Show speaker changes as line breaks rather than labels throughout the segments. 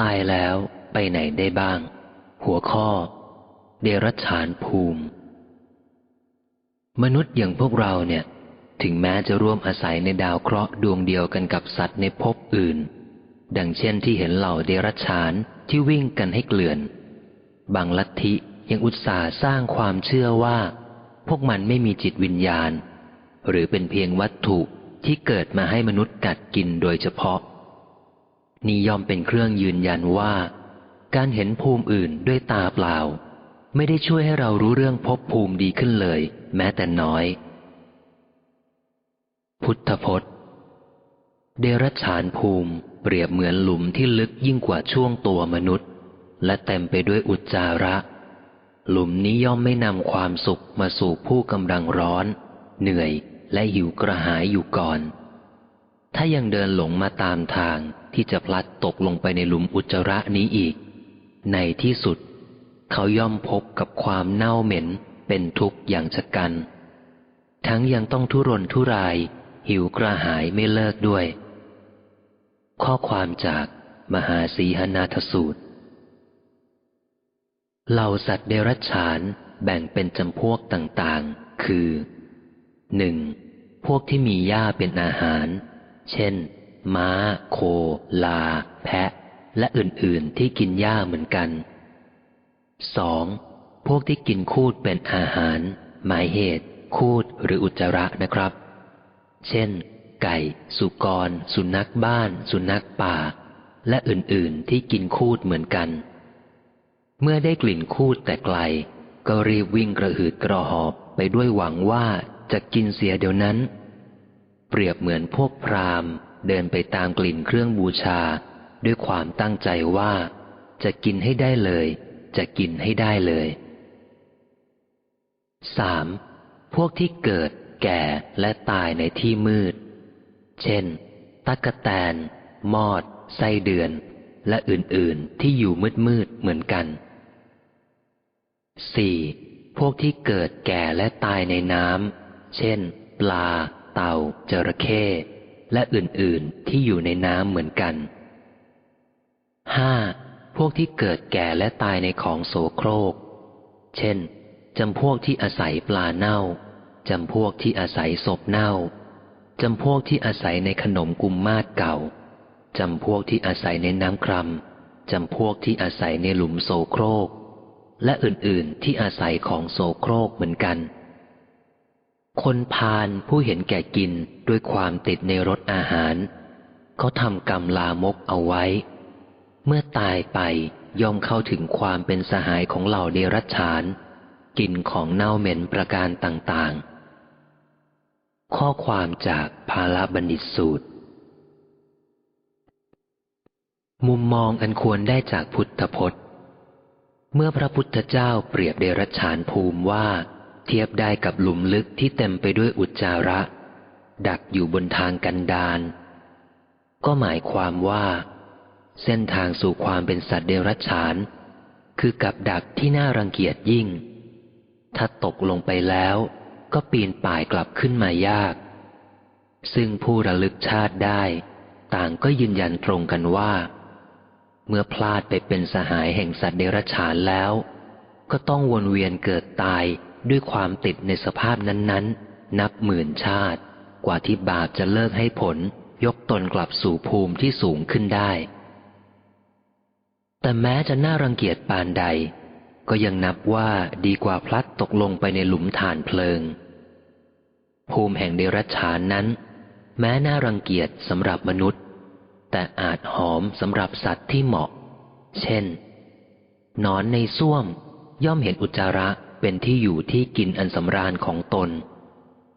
ตายแล้วไปไหนได้บ้าง หัวข้อ เดรัจฉานภูมิ มนุษย์อย่างพวกเราเนี่ย ถึงแม้จะร่วมอาศัยในดาวเคราะห์ดวงเดียวกันกับสัตว์ในภพอื่น ดังเช่นที่เห็นเหล่าเดรัจฉานที่วิ่งกันให้เกลื่อน บางลัทธิยังอุตส่าห์สร้างความเชื่อว่า พวกมันไม่มีจิตวิญญาณ หรือเป็นเพียงวัตถุที่เกิดมาให้มนุษย์กัดกินโดยเฉพาะ นี่ยอมเป็นเครื่องยืนยันว่า การเห็นภูมิอื่นด้วยตาเปล่า ไม่ได้ช่วยให้เรารู้เรื่องภพภูมิดีขึ้นเลย แม้แต่น้อย พุทธพจน์ เดรัจฉานภูมิเปรียบเหมือนหลุมที่ลึกยิ่งกว่าช่วงตัวมนุษย์ และเต็มไปด้วยอุจจาระ หลุมนี้ย่อมไม่นำความสุขมาสู่ผู้กำลังร้อน เหนื่อยและหิวกระหายอยู่ก่อน ถ้ายังเดินหลงมาตามทาง ที่จะพลัดตกลงไปในหลุมอุจจาระนี้อีก ในที่สุด เขาย่อมพบกับความเน่าเหม็นเป็นทุกข์อย่างชะกัน ทั้งยังต้องทุรนทุราย หิวกระหายไม่เลิกด้วย ข้อความจากมหาสีหนาทสูตรเหล่าสัตว์เดรัจฉานแบ่งเป็นจำพวกต่างๆ คือหนึ่งพวกที่มีหญ้าเป็นอาหาร เช่น ม้า โค ลา แพะ และอื่นๆ ที่กินหญ้าเหมือนกันสองพวกที่กินคูดเป็นอาหาร หมายเหตุ คูดหรืออุจจาระนะครับ เช่น ไก่ สุกร สุนัขบ้าน สุนัขป่า และอื่นๆ ที่กินคูดเหมือนกัน เมื่อได้กลิ่นคูดแต่ไกล ก็รีบวิ่งกระหืดกระหอบไปด้วยหวังว่าจะกินเสียเดี๋ยวนั้น เปรียบเหมือนพวกพราหมณ์ เดินไปตามกลิ่นเครื่องบูชา ด้วยความตั้งใจว่า จะกินให้ได้เลย จะกินให้ได้เลย 3. พวกที่เกิด แก่และตายในที่มืด เช่น ตักกะแตน มอด ไส้เดือน และอื่นๆที่อยู่มืดๆเหมือนกัน 4. พวกที่เกิดแก่และตายในน้ำ เช่น ปลา เต่าจระเข้ และอื่นๆที่อยู่ในน้ำเหมือนกัน 5. พวกที่เกิดแก่และตายในของโสโครก เช่นจำพวกที่อาศัยปลาเน่าจำพวกที่อาศัยศพเน่าจำพวกที่อาศัยในขนมกุมมาศเก่าจำพวกที่อาศัยในน้ำครำจำพวกที่อาศัยในหลุมโสโครก และอื่นๆที่อาศัยของโสโครกเหมือนกัน คนพาลผู้เห็นแก่กินด้วยความติดในรสอาหาร เขาทำกรรมลามกเอาไว้ เมื่อตายไปย่อมเข้าถึงความเป็นสหายของเหล่าเดรัจฉาน กินของเน่าเหม็นประการต่างๆ ข้อความจากภาลบัณฑิตสูตร มุมมองอันควรได้จากพุทธพจน์ เมื่อพระพุทธเจ้าเปรียบเดรัจฉานภูมิว่า เทียบได้กับหลุมลึกที่เต็มไปด้วยอุจจาระ ดักอยู่บนทางกันดาน ก็หมายความว่า เส้นทางสู่ความเป็นสัตว์เดรัจฉาน คือกับดักที่น่ารังเกียจยิ่ง ถ้าตกลงไปแล้วก็ปีนป่ายกลับขึ้นมายาก ซึ่งผู้ระลึกชาติได้ ต่างก็ยืนยันตรงกันว่า เมื่อพลาดไปเป็นสหายแห่งสัตว์เดรัจฉานแล้ว ก็ต้องวนเวียนเกิดตาย ด้วยความติดในสภาพนั้นๆ นับหมื่นชาติ กว่าที่บาปจะเลิกให้ผล ยกตนกลับสู่ภูมิที่สูงขึ้นได้ แต่แม้จะน่ารังเกียจปานใด ก็ยังนับว่าดีกว่าพลัดตกลงไปในหลุมฐานเพลิง ภูมิแห่งเดรัจฉานนั้น แม้น่ารังเกียจสำหรับมนุษย์ แต่อาจหอมสำหรับสัตว์ที่เหมาะ เช่นนอนในส้วมย่อมเห็นอุจจาระ เป็นที่อยู่ที่กินอันสำราญของตน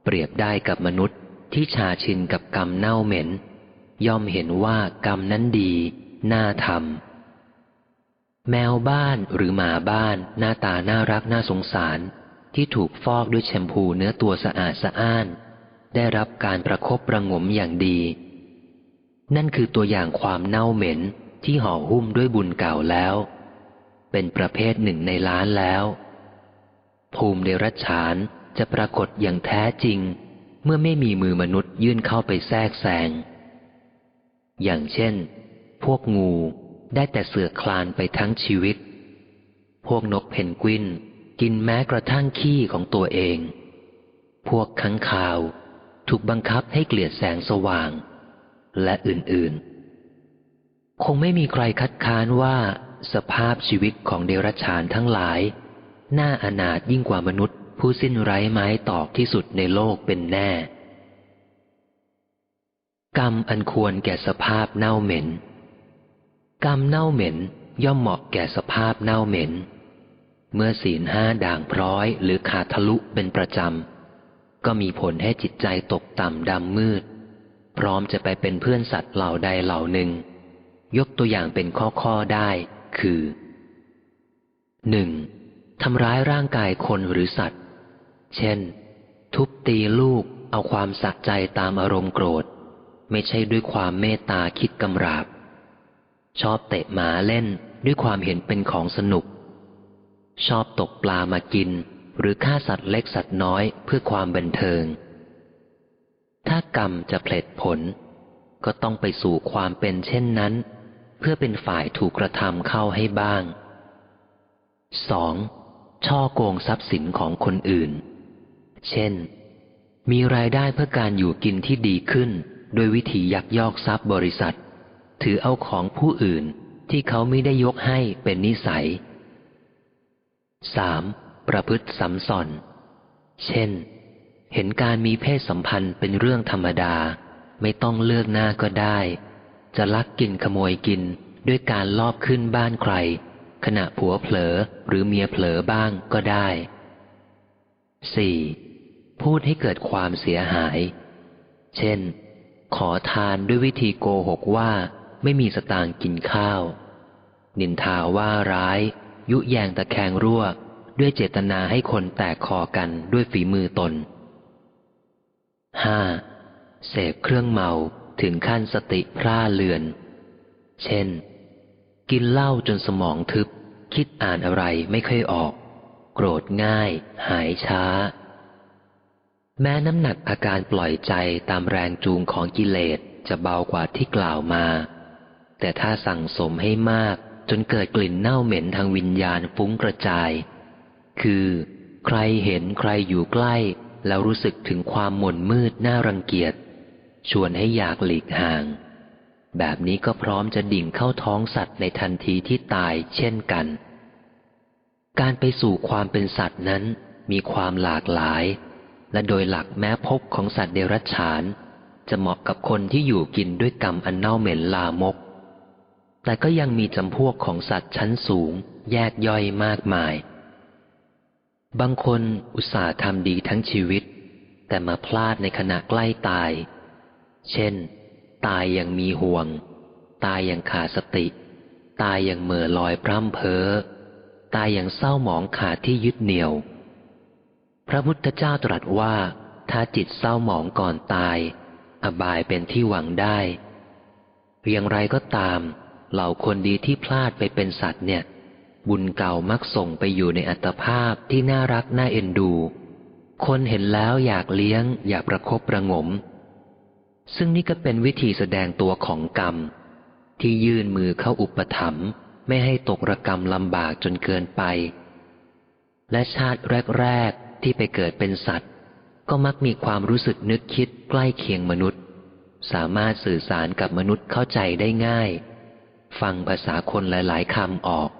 เปรียบได้กับมนุษย์ที่ชาชินกับกรรมเน่าเหม็น ย่อมเห็นว่ากรรมนั้นดี น่าทำแมวบ้านหรือหมาบ้านหน้าตาน่ารักน่าสงสาร ที่ถูกฟอกด้วยแชมพูเนื้อตัวสะอาดสะอ้าน ได้รับการประครบประงมอย่างดี นั่นคือตัวอย่างความเน่าเหม็นที่ห่อหุ้มด้วยบุญเก่าแล้ว เป็นประเภทหนึ่งในล้านแล้ว ภูมิเดรัจฉานจะปรากฏอย่างแท้จริง เมื่อไม่มีมือมนุษย์ยื่นเข้าไปแทรกแซง อย่างเช่น พวกงูได้แต่เสือคลานไปทั้งชีวิต พวกนกเพนกวินกินแม้กระทั่งขี้ของตัวเอง พวกค้างคาวถูกบังคับให้เกลียดแสงสว่าง และอื่นๆ คงไม่มีใครคัดค้านว่าสภาพชีวิตของเดรัจฉานทั้งหลาย หน่าอนาถยิ่งกว่ามนุษย์ ผู้สิ้นไร้ไม้ตอกที่สุดในโลกเป็นแน่ กรรมอันควรแก่สภาพเน่าเหม็น กรรมเน่าเหม็นย่อมเหมาะแก่สภาพเน่าเหม็น เมื่อศีลห้าด่างพร้อยหรือขาดทะลุเป็นประจำ ก็มีผลให้จิตใจตกต่ำดำมืด พร้อมจะไปเป็นเพื่อนสัตว์เหล่าใดเหล่าหนึ่ง ยกตัวอย่างเป็นข้อๆได้ คือหนึ่ง ทำร้ายร่างกายคนหรือสัตว์ เช่น ทุบตีลูกเอาความสักใจตามอารมณ์โกรธ ไม่ใช่ด้วยความเมตตาคิดกำราบ ชอบเตะหมาเล่นด้วยความเห็นเป็นของสนุก ชอบตกปลามากิน หรือฆ่าสัตว์เล็กสัตว์น้อยเพื่อความบันเทิง ถ้ากรรมจะผลดผล ก็ต้องไปสู่ความเป็นเช่นนั้น เพื่อเป็นฝ่ายถูกกระทำเข้าให้บ้าง 2. ช่อโกงทรัพย์สินของคนอื่น เช่น มีรายได้เพื่อการอยู่กินที่ดีขึ้น โดยวิธียักยอกทรัพย์บริษัท ถือเอาของผู้อื่นที่เขาไม่ได้ยกให้เป็นนิสัย 3. ประพฤติสัมสอน เช่น เห็นการมีเพศสัมพันธ์เป็นเรื่องธรรมดา ไม่ต้องเลือกหน้าก็ได้ จะลักกินขโมยกินด้วยการลอบขึ้นบ้านใคร ขณะผัวเผลอหรือเมียเผลอบ้างก็ได้ 4. พูดให้เกิดความเสียหาย เช่น ขอทานด้วยวิธีโกหกว่าไม่มีสตางค์กินข้าว นินทาว่าร้าย ยุแยงตะแคงรั่ว ด้วยเจตนาให้คนแตกคอกันด้วยฝีมือตน 5. เสพเครื่องเมาถึงขั้นสติพร่าเลือน เช่น กินเหล้าจนสมองทึบ คิดอ่านอะไรไม่ค่อยออก โกรธง่าย หายช้า แม้น้ำหนักอาการปล่อยใจตามแรงจูงของกิเลสจะเบากว่าที่กล่าวมา แต่ถ้าสั่งสมให้มากจนเกิดกลิ่นเน่าเหม็นทางวิญญาณฟุ้งกระจาย คือ ใครเห็นใครอยู่ใกล้ แล้วรู้สึกถึงความหม่นมืดน่ารังเกียจ ชวนให้อยากหลีกห่าง แบบนี้ก็พร้อมจะดิ่งเข้าท้องสัตว์ในทันทีที่ตายเช่นกัน การไปสู่ความเป็นสัตว์นั้นมีความหลากหลาย และโดยหลักแม้พบของสัตว์เดรัจฉาน จะเหมาะกับคนที่อยู่กินด้วยกรรมอันเน่าเหม็นลามก แต่ก็ยังมีจำพวกของสัตว์ชั้นสูง แยกย่อยมากมาย บางคนอุตส่าห์ทำดีทั้งชีวิต แต่มาพลาดในขณะใกล้ตาย เช่น ตายอย่างมีห่วง ตายอย่างขาดสติ ตายอย่างเหม่อลอยพร่ำเพ้อ ตายอย่างเศร้าหมองขาดที่ยึดเหนี่ยว พระพุทธเจ้าตรัสว่า ถ้าจิตเศร้าหมองก่อนตาย อบายเป็นที่หวังได้ อย่างไรก็ตาม เหล่าคนดีที่พลาดไปเป็นสัตว์เนี่ย บุญเก่ามักส่งไปอยู่ในอัตภาพที่น่ารักน่าเอ็นดู คนเห็นแล้วอยากเลี้ยง อยากประคบประงม ซึ่งนี่ก็เป็นวิธีแสดงตัวของกรรม ที่ยื่นมือเข้าอุปถัมภ์ไม่ให้ตกระกรรมลำบากจนเกินไป และชาติแรก ๆ ที่ไปเกิดเป็นสัตว์ ก็มักมีความรู้สึกนึกคิดใกล้เคียงมนุษย์ สามารถสื่อสารกับมนุษย์เข้าใจได้ง่าย ฟังภาษาคนหลาย ๆคำออก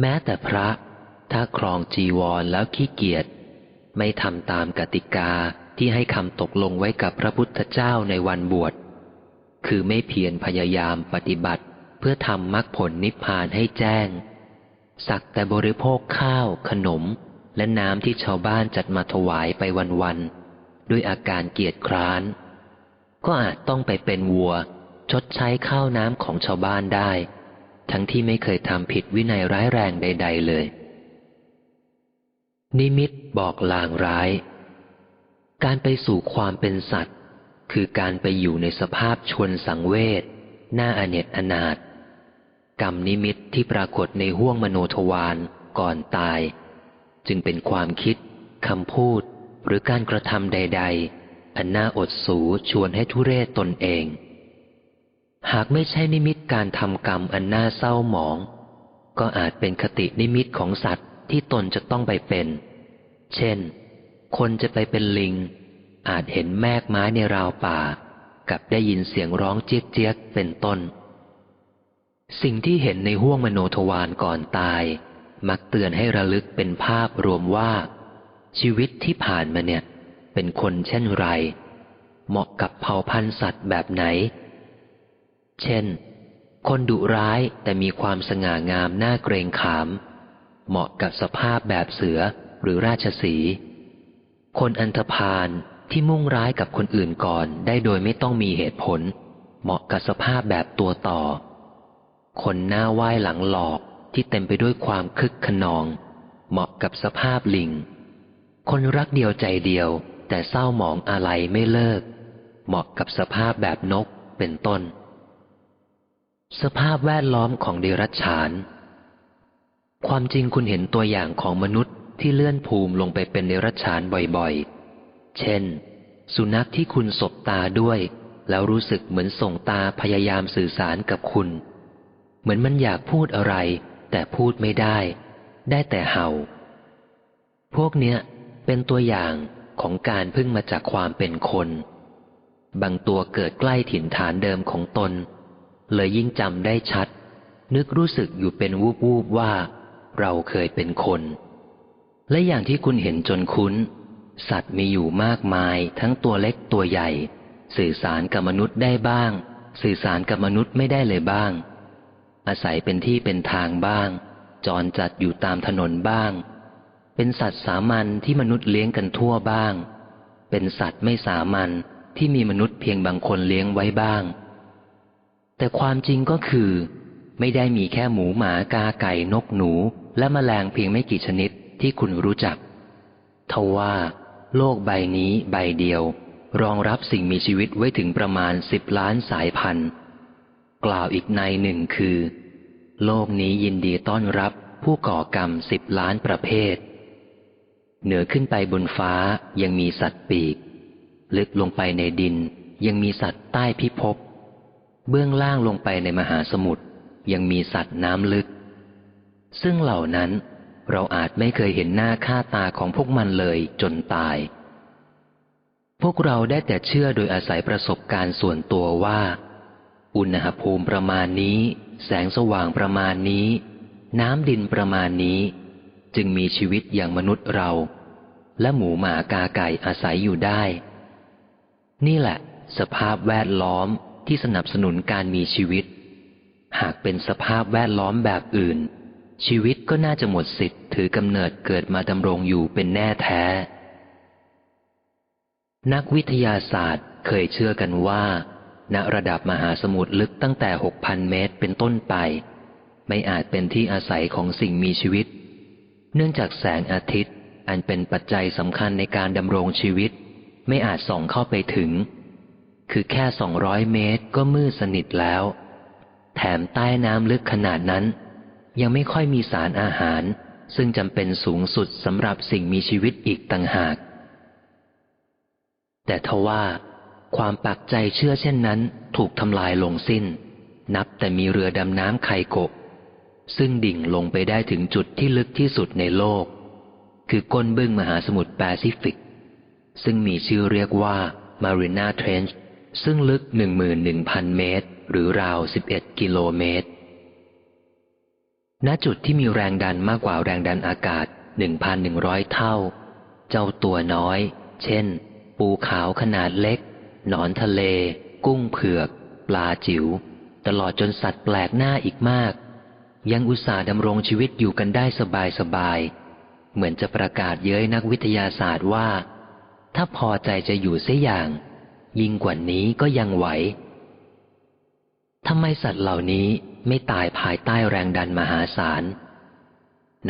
แม้แต่พระถ้าครองจีวรแล้วขี้เกียจไม่ทำตามกติกา ที่ให้คำตกลงไว้กับพระพุทธเจ้าในวันบวช คือไม่เพียรพยายามปฏิบัติ เพื่อทำมรรคผลนิพพานให้แจ้ง สักแต่บริโภคข้าว ขนม และน้ำที่ชาวบ้านจัดมาถวายไปวันๆ ด้วยอาการเกียจคร้าน ก็อาจต้องไปเป็นวัว ชดใช้ข้าวน้ำของชาวบ้านได้ ทั้งที่ไม่เคยทำผิดวินัยร้ายแรงใด ๆ เลย นิมิตบอกลางร้าย การไปสู่ความเป็นสัตว์ คือการไปอยู่ในสภาพชวนสังเวชหน้าอเนจอนาถกรรมนิมิตที่ปรากฏในห้วงมโนทวารก่อนตาย จึงเป็นความคิดคำพูด หรือการกระทำใด ๆ อันน่าอดสูชวนให้ทุเรศตนเอง หากไม่ใช่นิมิตการทำกรรมอันน่าเศร้าหมอง ก็อาจเป็นคตินิมิตของสัตว์ที่ตนจะต้องไปเป็น เช่น คนจะไปเป็นลิง อาจเห็นแมกไม้ในราวป่า กับได้ยินเสียงร้องเจี๊ยกเจี๊ยกเป็นต้น สิ่งที่เห็นในห้วงมโนทวารก่อนตาย มักเตือนให้ระลึกเป็นภาพรวมว่า ชีวิตที่ผ่านมาเนี่ย เป็นคนเช่นไร เหมาะกับเผ่าพันธุ์สัตว์แบบไหน เช่น คนดุร้ายแต่มีความสง่างามน่าเกรงขาม เหมาะกับสภาพแบบเสือหรือราชสีห์ คนอันธพาลที่มุ่งร้ายกับคนอื่นก่อนได้โดยไม่ต้องมีเหตุผล เหมาะกับสภาพแบบตัวต่อ คนหน้าไหว้หลังหลอกที่เต็มไปด้วยความคึกขนอง เหมาะกับสภาพลิง คนรักเดียวใจเดียว แต่เศร้าหมองอะไรไม่เลิก เหมาะกับสภาพแบบนกเป็นต้น สภาพแวดล้อมของเดรัจฉาน ความจริงคุณเห็นตัวอย่างของมนุษย์ ที่เลื่อนภูมิลงไปเป็นเดรัจฉานบ่อยๆ เช่น สุนัขที่คุณสบตาด้วย แล้วรู้สึกเหมือนส่งตาพยายามสื่อสารกับคุณ เหมือนมันอยากพูดอะไร แต่พูดไม่ได้ ได้แต่เห่า พวกเนี้ยเป็นตัวอย่างของการพึ่งมาจากความเป็นคน บางตัวเกิดใกล้ถิ่นฐานเดิมของตน เลยยิ่งจำได้ชัด นึกรู้สึกอยู่เป็นวูบวูบว่า เราเคยเป็นคน และอย่างที่คุณเห็นจนคุ้น สัตว์มีอยู่มากมายทั้งตัวเล็กตัวใหญ่ สื่อสารกับมนุษย์ได้บ้าง สื่อสารกับมนุษย์ไม่ได้เลยบ้าง อาศัยเป็นที่เป็นทางบ้าง จรจัดอยู่ตามถนนบ้าง เป็นสัตว์สามัญที่มนุษย์เลี้ยงกันทั่วบ้าง เป็นสัตว์ไม่สามัญที่มีมนุษย์เพียงบางคนเลี้ยงไว้บ้าง แต่ความจริงก็คือ ไม่ได้มีแค่หมูหมากาไก่นกหนู และแมลงเพียงไม่กี่ชนิด ที่คุณรู้จัก ทว่าโลกใบนี้ใบเดียว รองรับสิ่งมีชีวิตไว้ถึงประมาณสิบล้านสายพันธุ์ กล่าวอีกในหนึ่งคือ โลกนี้ยินดีต้อนรับผู้ก่อกรรมสิบล้านประเภท เหนือขึ้นไปบนฟ้ายังมีสัตว์ปีก ลึกลงไปในดินยังมีสัตว์ใต้พิภพ เบื้องล่างลงไปในมหาสมุทรยังมีสัตว์น้ำลึก ซึ่งเหล่านั้น เราอาจไม่เคยเห็นหน้าค่าตาของพวกมันเลยจนตาย พวกเราได้แต่เชื่อโดยอาศัยประสบการณ์ส่วนตัวว่า อุณหภูมิประมาณนี้ แสงสว่างประมาณนี้ น้ำดินประมาณนี้ จึงมีชีวิตอย่างมนุษย์เรา และหมูหมากาไก่อาศัยอยู่ได้ นี่แหละ สภาพแวดล้อมที่สนับสนุนการมีชีวิต หากเป็นสภาพแวดล้อมแบบอื่น ชีวิตก็น่าจะหมดสิทธิ์ถือกำเนิดเกิดมาดำรงอยู่เป็นแน่แท้ นักวิทยาศาสตร์เคยเชื่อกันว่า ณระดับมหาสมุทรลึกตั้งแต่หกพันเมตรเป็นต้นไป ไม่อาจเป็นที่อาศัยของสิ่งมีชีวิต เนื่องจากแสงอาทิตย์ อันเป็นปัจจัยสำคัญในการดำรงชีวิต ไม่อาจส่องเข้าไปถึง คือแค่สองร้อยเมตรก็มืดสนิทแล้ว แถมใต้น้ำลึกขนาดนั้น ยังไม่ค่อยมีสารอาหาร ซึ่งจำเป็นสูงสุดสำหรับสิ่งมีชีวิตอีกต่างหาก แต่ทว่า ความปักใจเชื่อเช่นนั้น ถูกทำลายลงสิ้น นับแต่มีเรือดำน้ำไคโกะซึ่งดิ่งลงไปได้ถึงจุดที่ลึกที่สุดในโลก คือก้นบึ้งมหาสมุทรแปซิฟิก ซึ่งมีชื่อเรียกว่า Marina Trench ซึ่งลึก 11,000 เมตร หรือราว 11 กิโลเมตร ณจุดที่มีแรงดันมากกว่าแรงดันอากาศ 1,100 เท่า เจ้าตัวน้อย เช่น ปูขาวขนาดเล็ก หนอนทะเล กุ้งเผือก ปลาจิ๋ว ตลอดจนสัตว์แปลกหน้าอีกมาก ยังอุตส่าห์ดำรงชีวิตอยู่กันได้สบายสบาย เหมือนจะประกาศเย้ยนักวิทยาศาสตร์ว่า ถ้าพอใจจะอยู่เสียอย่าง ยิ่งกว่านี้ก็ยังไหวทำไมสัตว์เหล่านี้ ไม่ตายภายใต้แรงดันมหาศาล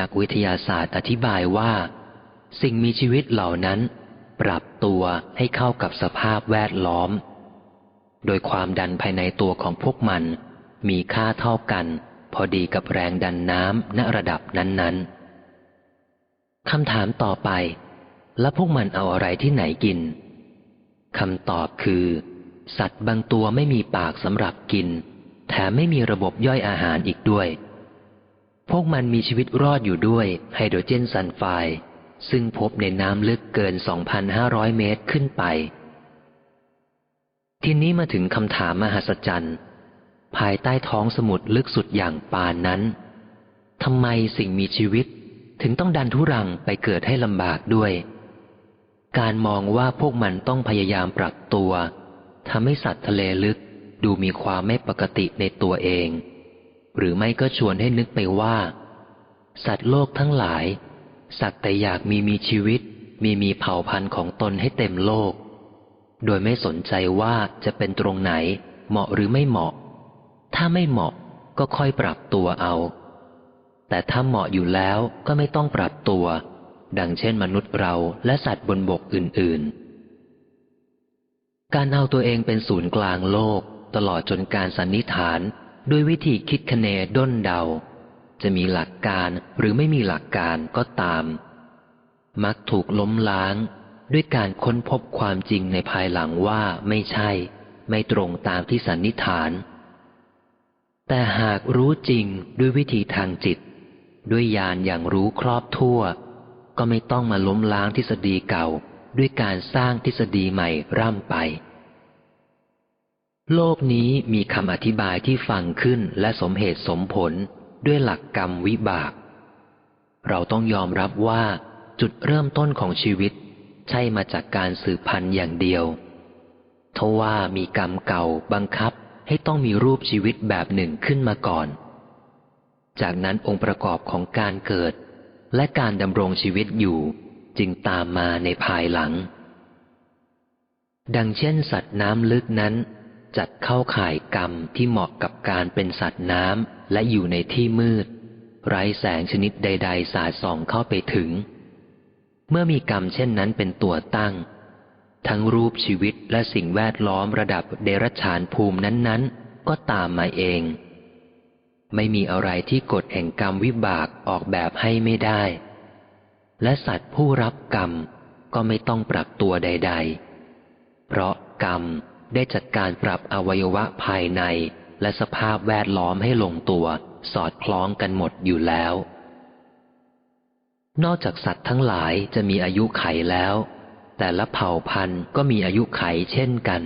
นักวิทยาศาสตร์อธิบายว่า สิ่งมีชีวิตเหล่านั้น ปรับตัวให้เข้ากับสภาพแวดล้อม โดยความดันภายในตัวของพวกมัน มีค่าเท่ากัน พอดีกับแรงดันน้ำณระดับนั้นๆคำถามต่อไป แล้วพวกมันเอาอะไรที่ไหนกินคำตอบคือ สัตว์บางตัวไม่มีปากสำหรับกิน แถมไม่มีระบบย่อยอาหารอีกด้วย พวกมันมีชีวิตรอดอยู่ด้วยไฮโดรเจนซัลไฟด์ซึ่งพบในน้ำลึกเกิน 2,500 เมตรขึ้นไป ทีนี้มาถึงคำถามมหัศจรรย์ ภายใต้ท้องสมุทรลึกสุดอย่างปานนั้นทำไมสิ่งมีชีวิตถึงต้องดันทุรังไปเกิดให้ลำบากด้วย การมองว่าพวกมันต้องพยายามปรับตัวทำให้สัตว์ทะเลลึก ดูมีความไม่ปกติในตัวเอง หรือไม่ก็ชวนให้นึกไปว่า สัตว์โลกทั้งหลาย สักแต่อยากมีมีชีวิต มีมีเผ่าพันธุ์ของตนให้เต็มโลก โดยไม่สนใจว่าจะเป็นตรงไหน เหมาะหรือไม่เหมาะ ถ้าไม่เหมาะก็ค่อยปรับตัวเอา แต่ถ้าเหมาะอยู่แล้วก็ไม่ต้องปรับตัว ดังเช่นมนุษย์เราและสัตว์บนบกอื่น ๆ การเอาตัวเองเป็นศูนย์กลางโลก ตลอดจนการสันนิษฐานด้วยวิธีคิดคะเนด้นเดา จะมีหลักการหรือไม่มีหลักการก็ตาม มักถูกล้มล้าง ด้วยการค้นพบความจริงในภายหลังว่าไม่ใช่ ไม่ตรงตามที่สันนิษฐาน แต่หากรู้จริงด้วยวิธีทางจิต ด้วยญาณอย่างรู้ครอบทั่ว ก็ไม่ต้องมาล้มล้างทฤษฎีเก่า ด้วยการสร้างทฤษฎีใหม่ร่ำไป โลกนี้มีคำอธิบายที่ฟังขึ้นและสมเหตุสมผลด้วยหลักกรรมวิบาก เราต้องยอมรับว่าจุดเริ่มต้นของชีวิต ใช่มาจากการสืบพันธุ์อย่างเดียวทว่ามีกรรมเก่าบังคับให้ต้องมีรูปชีวิตแบบหนึ่งขึ้นมาก่อน จากนั้นองค์ประกอบของการเกิด และการดำรงชีวิตอยู่ จึงตามมาในภายหลัง ดังเช่น สัตว์น้ำลึกนั้น จัดเข้าข่ายกรรมที่เหมาะกับการเป็นสัตว์น้ำและอยู่ในที่มืด ไร้แสงชนิดใด ๆ สาดส่องเข้าไปถึง เมื่อมีกรรมเช่นนั้นเป็นตัวตั้ง ทั้งรูปชีวิตและสิ่งแวดล้อมระดับเดรัจฉานภูมินั้นๆ ก็ตามมาเอง ไม่มีอะไรที่กฎแห่งกรรมวิบากออกแบบให้ไม่ได้ และสัตว์ผู้รับกรรมก็ไม่ต้องปรับตัวใด ๆ เพราะกรรม ได้จัดการปรับอวัยวะภายใน และสภาพแวดล้อมให้ลงตัว สอดคล้องกันหมดอยู่แล้ว นอกจากสัตว์ทั้งหลายจะมีอายุไขแล้ว แต่ละเผ่าพันธุ์ก็มีอายุไขเช่นกัน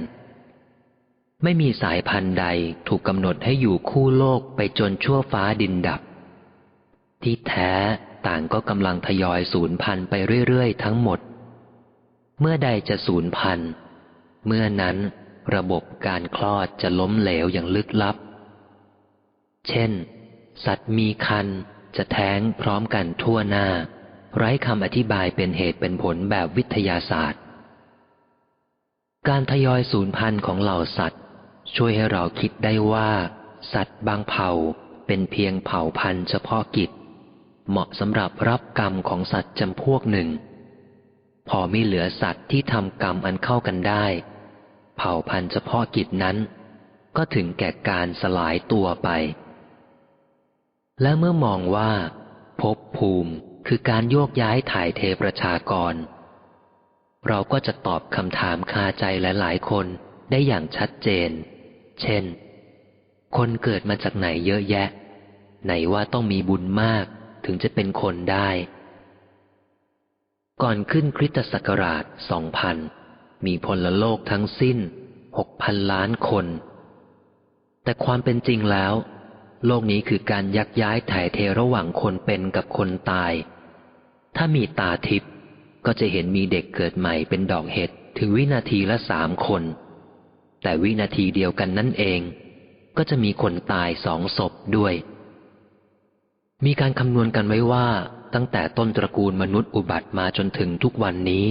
ไม่มีสายพันธุ์ใดถูกกำหนดให้อยู่คู่โลกไปจนชั่วฟ้าดินดับ ที่แท้ต่างก็กำลังทยอยสูญพันธุ์ไปเรื่อยๆ ทั้งหมด เมื่อใดจะสูญพันธุ์เมื่อนั้น ระบบการคลอดจะล้มเหลวอย่างลึกลับ เช่น สัตว์มีคันจะแท้งพร้อมกันทั่วหน้า ไร้คำอธิบายเป็นเหตุเป็นผลแบบวิทยาศาสตร์ การทยอยสูญพันธุ์ของเหล่าสัตว์ ช่วยให้เราคิดได้ว่า สัตว์บางเผ่าเป็นเพียงเผ่าพันธุ์เฉพาะกิจ เหมาะสำหรับรับกรรมของสัตว์จำพวกหนึ่ง พอมีเหลือสัตว์ที่ทำกรรมอันเข้ากันได้ เผ่าพันธุ์เฉพาะกิจนั้น ก็ถึงแก่การสลายตัวไป และเมื่อมองว่าภพภูมิคือการโยกย้ายถ่ายเทประชากร เราก็จะตอบคำถามคาใจหลายๆ คนได้อย่างชัดเจน เช่น คนเกิดมาจากไหนเยอะแยะ ไหนว่าต้องมีบุญมากถึงจะเป็นคนได้ ก่อนขึ้นคริสตศักราช 2000 มีพลโลกทั้งสิ้นหกพันล้านคน แต่ความเป็นจริงแล้ว โลกนี้คือการยักย้ายถ่ายเทระหว่างคนเป็นกับคนตาย ถ้ามีตาทิพย์ก็จะเห็นมีเด็กเกิดใหม่เป็นดอกเห็ดถึงวินาทีละสามคน แต่วินาทีเดียวกันนั่นเอง ก็จะมีคนตายสองศพด้วย มีการคำนวณกันไว้ว่าตั้งแต่ต้นตระกูลมนุษย์อุบัติมาจนถึงทุกวันนี้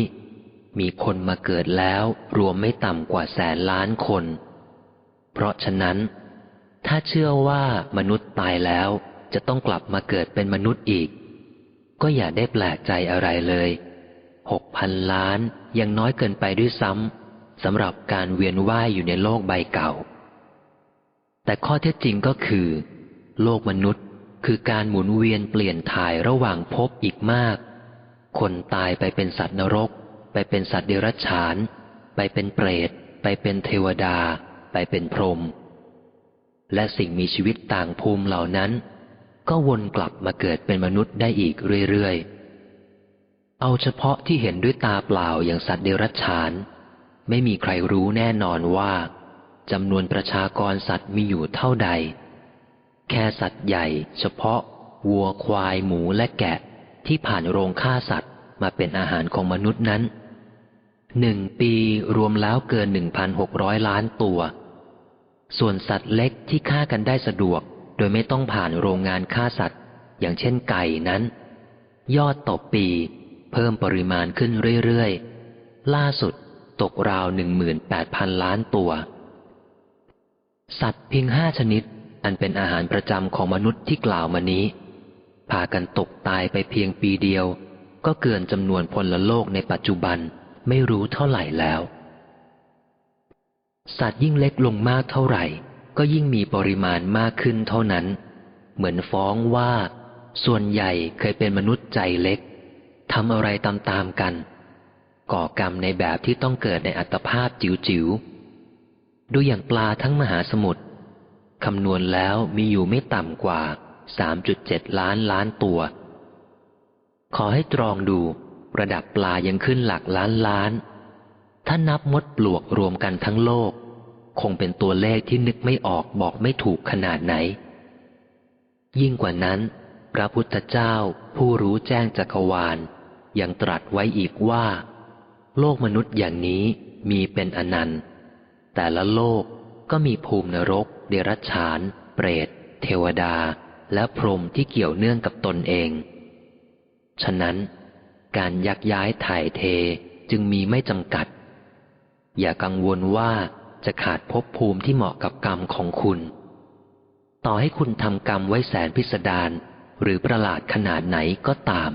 มีคนมาเกิดแล้วรวมไม่ต่ำกว่าแสนล้านคน เพราะฉะนั้น ถ้าเชื่อว่ามนุษย์ตายแล้วจะต้องกลับมาเกิดเป็นมนุษย์อีก ก็อย่าได้แปลกใจอะไรเลยหกพันล้านยังน้อยเกินไปด้วยซ้ำสำหรับการเวียนว่ายอยู่ในโลกใบเก่า แต่ข้อเท็จจริงก็คือ โลกมนุษย์คือการหมุนเวียนเปลี่ยนถ่ายระหว่างภพอีกมาก คนตายไปเป็นสัตว์นรก ไปเป็นสัตว์เดรัจฉาน ไปเป็นเปรต ไปเป็นเทวดา ไปเป็นพรหมและสิ่งมีชีวิตต่างภูมิเหล่านั้น ก็วนกลับมาเกิดเป็นมนุษย์ได้อีกเรื่อยๆ เอาเฉพาะที่เห็นด้วยตาเปล่าอย่างสัตว์เดรัจฉาน ไม่มีใครรู้แน่นอนว่าจำนวนประชากรสัตว์มีอยู่เท่าใด แค่สัตว์ใหญ่ เฉพาะ วัวควายหมูและแกะที่ผ่านโรงฆ่าสัตว์มาเป็นอาหารของมนุษย์นั้น หนึ่งปีรวมแล้วเกินหนึ่งพันหกร้อยล้านตัว ส่วนสัตว์เล็กที่ฆ่ากันได้สะดวก โดยไม่ต้องผ่านโรงงานฆ่าสัตว์ อย่างเช่นไก่นั้น ยอดต่อปี เพิ่มปริมาณขึ้นเรื่อยๆ ล่าสุดตกราวหนึ่งหมื่นแปดพันล้านตัว สัตว์เพียงห้าชนิด อันเป็นอาหารประจำของมนุษย์ที่กล่าวมานี้ พากันตกตายไปเพียงปีเดียว ก็เกินจำนวนพลโลกในปัจจุบัน ไม่รู้เท่าไหร่แล้ว สัตว์ยิ่งเล็กลงมากเท่าไหร่ ก็ยิ่งมีปริมาณมากขึ้นเท่านั้น เหมือนฟ้องว่า ส่วนใหญ่เคยเป็นมนุษย์ใจเล็กทำอะไรตามๆกัน ก่อกรรมในแบบที่ต้องเกิดในอัตภาพจิ๋วๆ ดูอย่างปลาทั้งมหาสมุทรคำนวณแล้วมีอยู่ไม่ต่ำกว่า 3.7 ล้านล้านตัว ขอให้ตรองดู ระดับปลายังขึ้นหลักล้านล้าน ถ้านับมดปลวกรวมกันทั้งโลก คงเป็นตัวเลขที่นึกไม่ออกบอกไม่ถูกขนาดไหน ยิ่งกว่านั้น พระพุทธเจ้าผู้รู้แจ้งจักรวาล ยังตรัสไว้อีกว่า โลกมนุษย์อย่างนี้มีเป็นอนันต์ แต่ละโลกก็มีภูมินรก เดรัจฉาน เปรต เทวดา และพรหมที่เกี่ยวเนื่องกับตนเอง ฉะนั้น การยักย้ายถ่ายเทจึงมีไม่จำกัด อย่ากังวลว่าจะขาดภพภูมิที่เหมาะกับกรรมของคุณ ต่อให้คุณทำกรรมไว้แสนพิสดารหรือประหลาดขนาดไหนก็ตาม